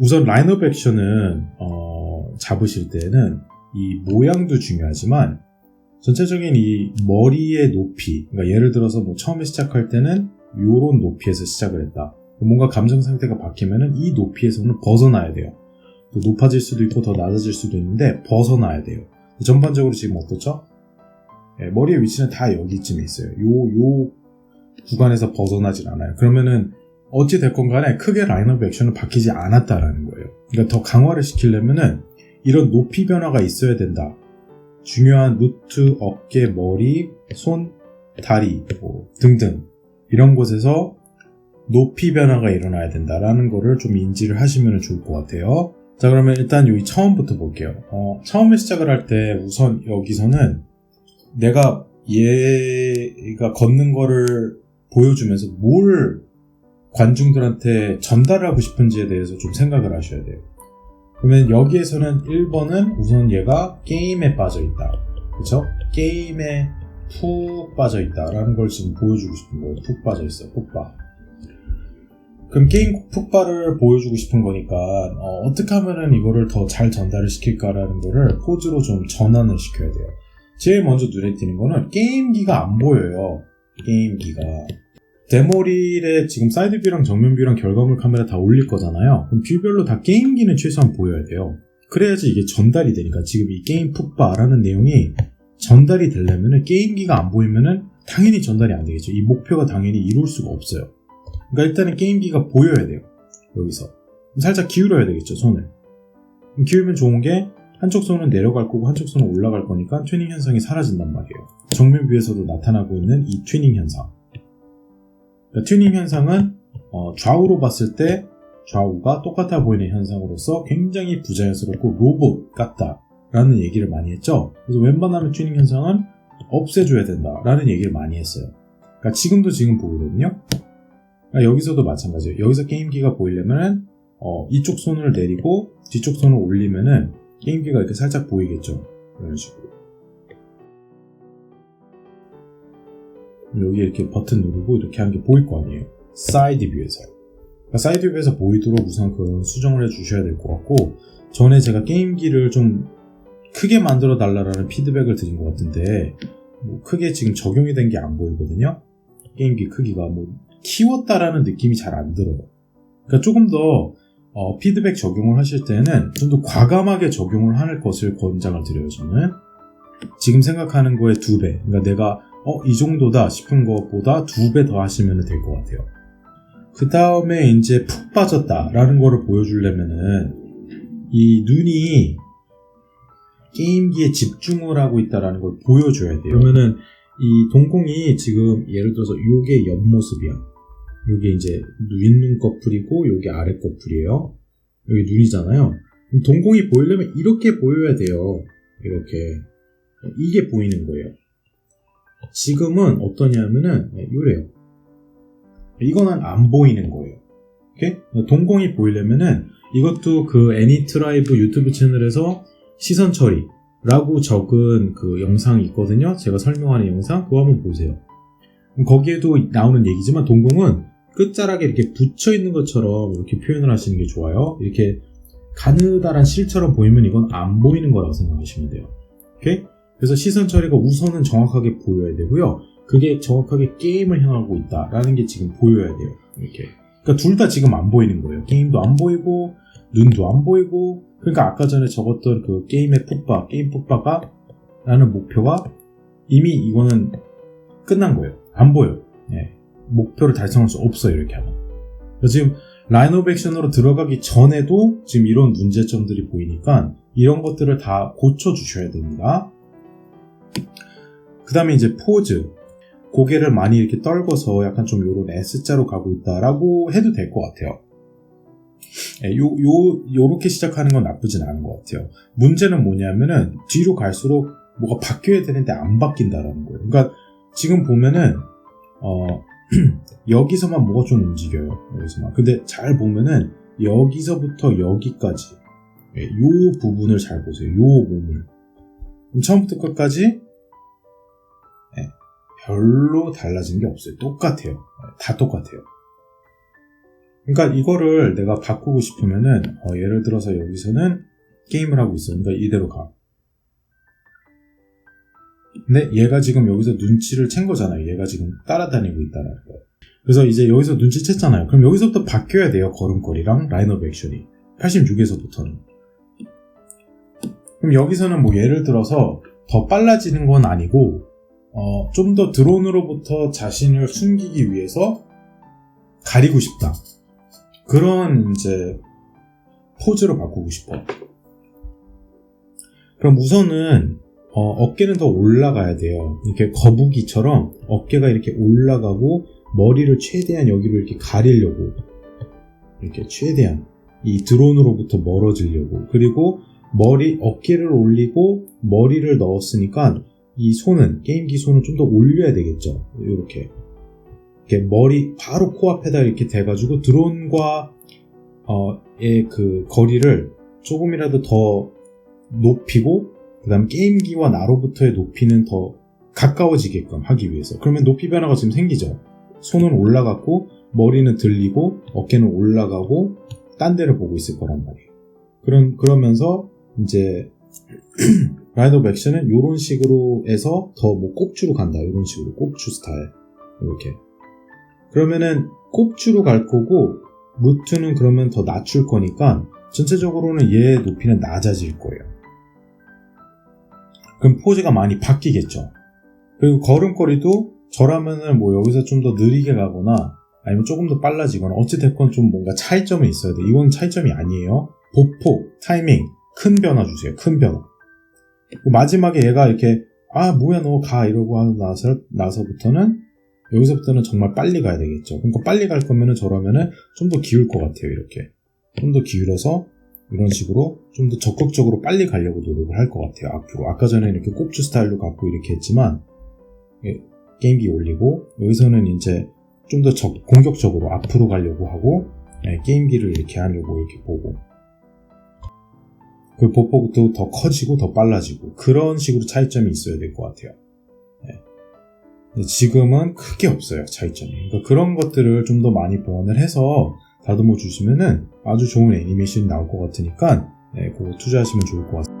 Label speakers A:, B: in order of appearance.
A: 우선 라인업 액션은 어, 잡으실 때는 이 모양도 중요하지만 전체적인 이 머리의 높이, 그러니까 예를 들어서 뭐 처음에 시작할 때는 요런 높이에서 시작을 했다. 뭔가 감정 상태가 바뀌면은 이 높이에서는 벗어나야 돼요. 또 높아질 수도 있고 더 낮아질 수도 있는데 벗어나야 돼요. 전반적으로 지금 어떻죠? 예, 머리의 위치는 다 여기쯤에 있어요. 요, 요 구간에서 벗어나질 않아요. 그러면은 어찌 됐건 간에 크게 라인업 액션은 바뀌지 않았다라는 거예요. 그러니까 더 강화를 시키려면은 이런 높이 변화가 있어야 된다. 중요한 루트, 어깨, 머리, 손, 다리 뭐 등등 이런 곳에서 높이 변화가 일어나야 된다라는 거를 좀 인지를 하시면 좋을 것 같아요. 자 그러면 일단 여기 처음부터 볼게요. 어, 처음에 시작을 할 때 우선 여기서는 내가 얘가 걷는 거를 보여주면서 뭘 관중들한테 전달하고 싶은지에 대해서 좀 생각을 하셔야 돼요. 그러면 여기에서는 1번은 우선 얘가 게임에 빠져 있다. 그쵸? 게임에 푹 빠져 있다라는 걸 지금 보여주고 싶은 거예요. 푹 빠져 있어. 푹 빠. 그럼 게임 푹바를 보여주고 싶은 거니까 어, 떻게 하면은 이거를 더 잘 전달을 시킬까라는 거를 포즈로 좀 전환을 시켜야 돼요. 제일 먼저 눈에 띄는 거는 게임기가 안 보여요. 게임기가. 데모릴에 지금 사이드 뷰랑 정면 뷰랑 결과물 카메라 다 올릴 거잖아요. 그럼 뷰별로 다 게임기는 최소한 보여야 돼요. 그래야지 이게 전달이 되니까 지금 이 게임 푹바라는 내용이 전달이 되려면은 게임기가 안 보이면은 당연히 전달이 안 되겠죠. 이 목표가 당연히 이룰 수가 없어요. 그러니까 일단은 게임기가 보여야 돼요. 여기서. 살짝 기울여야 되겠죠, 손을. 기울면 좋은 게 한쪽 손은 내려갈 거고 한쪽 손은 올라갈 거니까 튜닝 현상이 사라진단 말이에요. 정면 뷰에서도 나타나고 있는 이 튜닝 현상. 그러니까 튜닝 현상은 어, 좌우로 봤을 때 좌우가 똑같아 보이는 현상으로서 굉장히 부자연스럽고 로봇 같다라는 얘기를 많이 했죠. 그래서 웬만하면 튜닝 현상은 없애줘야 된다라는 얘기를 많이 했어요. 그러니까 지금도 지금 보이거든요. 그러니까 여기서도 마찬가지예요. 여기서 게임기가 보이려면 어, 이쪽 손을 내리고 뒤쪽 손을 올리면은 게임기가 이렇게 살짝 보이겠죠. 이런 식으로. 여기 이렇게 버튼 누르고 이렇게 하는 게 보일 거 아니에요. 사이드 뷰에서. 그러니까 사이드 뷰에서 보이도록 우선 그 수정을 해 주셔야 될 것 같고, 전에 제가 게임기를 좀 크게 만들어 달라라는 피드백을 드린 것 같은데, 뭐 크게 지금 적용이 된 게 안 보이거든요. 게임기 크기가 뭐 키웠다라는 느낌이 잘 안 들어요. 그러니까 조금 더 어, 피드백 적용을 하실 때는 좀 더 과감하게 적용을 할 것을 권장을 드려요, 저는. 지금 생각하는 거의 두 배. 그러니까 내가 어, 이 정도다 싶은 것보다 두 배 더 하시면 될 것 같아요. 그 다음에 이제 푹 빠졌다라는 거를 보여주려면은 이 눈이 게임기에 집중을 하고 있다라는 걸 보여줘야 돼요. 그러면은 이 동공이 지금 예를 들어서 요게 옆모습이야. 요게 이제 윗눈 커플이고 요게 아래 커플이에요. 여기 눈이잖아요. 동공이 보이려면 이렇게 보여야 돼요. 이렇게. 이게 보이는 거예요. 지금은 어떠냐면은 네, 요래요. 이거는 안 보이는 거예요. 오케이? 동공이 보이려면은 이것도 그 애니트라이브 유튜브 채널에서 시선 처리라고 적은 그 영상이 있거든요. 제가 설명하는 영상 그거 한번 보세요. 거기에도 나오는 얘기지만 동공은 끝자락에 이렇게 붙여 있는 것처럼 이렇게 표현을 하시는 게 좋아요. 이렇게 가느다란 실처럼 보이면 이건 안 보이는 거라고 생각하시면 돼요. 오케이? 그래서 시선 처리가 우선은 정확하게 보여야 되고요. 그게 정확하게 게임을 향하고 있다라는 게 지금 보여야 돼요. 이렇게. 그러니까 둘 다 지금 안 보이는 거예요. 게임도 안 보이고 눈도 안 보이고. 그러니까 아까 전에 적었던 그 게임의 푹바, 게임 푹바가 라는 목표가 이미 이거는 끝난 거예요. 안 보여. 예. 목표를 달성할 수 없어요. 이렇게 하면. 지금 라인 오브 액션으로 들어가기 전에도 지금 이런 문제점들이 보이니까 이런 것들을 다 고쳐주셔야 됩니다. 그 다음에 이제 포즈. 고개를 많이 이렇게 떨궈서 약간 좀 요런 S자로 가고 있다라고 해도 될 것 같아요. 예, 요, 요, 요렇게 시작하는 건 나쁘진 않은 것 같아요. 문제는 뭐냐면은 뒤로 갈수록 뭐가 바뀌어야 되는데 안 바뀐다라는 거예요. 그러니까 지금 보면은, 어, 여기서만 뭐가 좀 움직여요. 여기서만. 근데 잘 보면은 여기서부터 여기까지 예, 요 부분을 잘 보세요. 요 몸을. 처음부터 끝까지 별로 달라진 게 없어요. 똑같아요. 다 똑같아요. 그러니까 이거를 내가 바꾸고 싶으면은 어, 예를 들어서 여기서는 게임을 하고 있어. 그러니까 이대로 가. 근데 얘가 지금 여기서 눈치를 챈 거잖아요. 얘가 지금 따라다니고 있다는 거. 그래서 이제 여기서 눈치챘잖아요. 그럼 여기서부터 바뀌어야 돼요. 걸음걸이랑 라인업 액션이. 86에서부터는. 그럼 여기서는 뭐 예를 들어서 더 빨라지는 건 아니고 어, 좀 더 드론으로부터 자신을 숨기기 위해서 가리고 싶다. 그런 이제 포즈로 바꾸고 싶어. 그럼 우선은 어, 깨는 더 올라가야 돼요. 이렇게 거북이처럼 어깨가 이렇게 올라가고 머리를 최대한 여기로 이렇게 가리려고 이렇게 최대한 이 드론으로부터 멀어지려고 그리고 머리 어깨를 올리고 머리를 넣었으니까 이 손은 게임기 손은 좀더 올려야 되겠죠. 이렇게 이렇게 머리 바로 코앞에다 이렇게 대가지고 드론과 어의 그 거리를 조금이라도 더 높이고 그다음 게임기와 나로부터의 높이는 더 가까워지게끔 하기 위해서 그러면 높이 변화가 지금 생기죠. 손은 올라갔고 머리는 들리고 어깨는 올라가고 딴 데를 보고 있을 거란 말이에요. 그런 그러면서 이제 라인 오브 액션은 이런 식으로 해서 더뭐 꼽주로 간다 이런 식으로 꼽주 스타일 이렇게 그러면은 꼽주로 갈 거고 루트는 그러면 더 낮출 거니까 전체적으로는 얘의 높이는 낮아질 거예요. 그럼 포즈가 많이 바뀌겠죠. 그리고 걸음걸이도 저라면은 뭐 여기서 좀 더 느리게 가거나 아니면 조금 더 빨라지거나 어찌됐건 좀 뭔가 차이점이 있어야 돼. 이건 차이점이 아니에요. 보폭, 타이밍, 큰 변화 주세요. 큰 변화. 마지막에 얘가 이렇게 아 뭐야 너 가 이러고 나서 나서부터는 여기서부터는 정말 빨리 가야 되겠죠. 그러니까 빨리 갈 거면은 저라면은 좀 더 기울 것 같아요. 이렇게 좀 더 기울여서 이런 식으로 좀 더 적극적으로 빨리 가려고 노력을 할 것 같아요. 앞으로 아까 전에 이렇게 꼽주 스타일로 갖고 이렇게 했지만 예, 게임기 올리고 여기서는 이제 좀 더 공격적으로 앞으로 가려고 하고 예, 게임기를 이렇게 하려고 이렇게 보고 그 보폭도 더 커지고 더 빨라지고 그런 식으로 차이점이 있어야 될 것 같아요. 예. 근데 지금은 크게 없어요 차이점이. 그러니까 그런 것들을 좀 더 많이 보완을 해서 다듬어 주시면은 아주 좋은 애니메이션이 나올 것 같으니까 예, 그거 투자하시면 좋을 것 같습니다.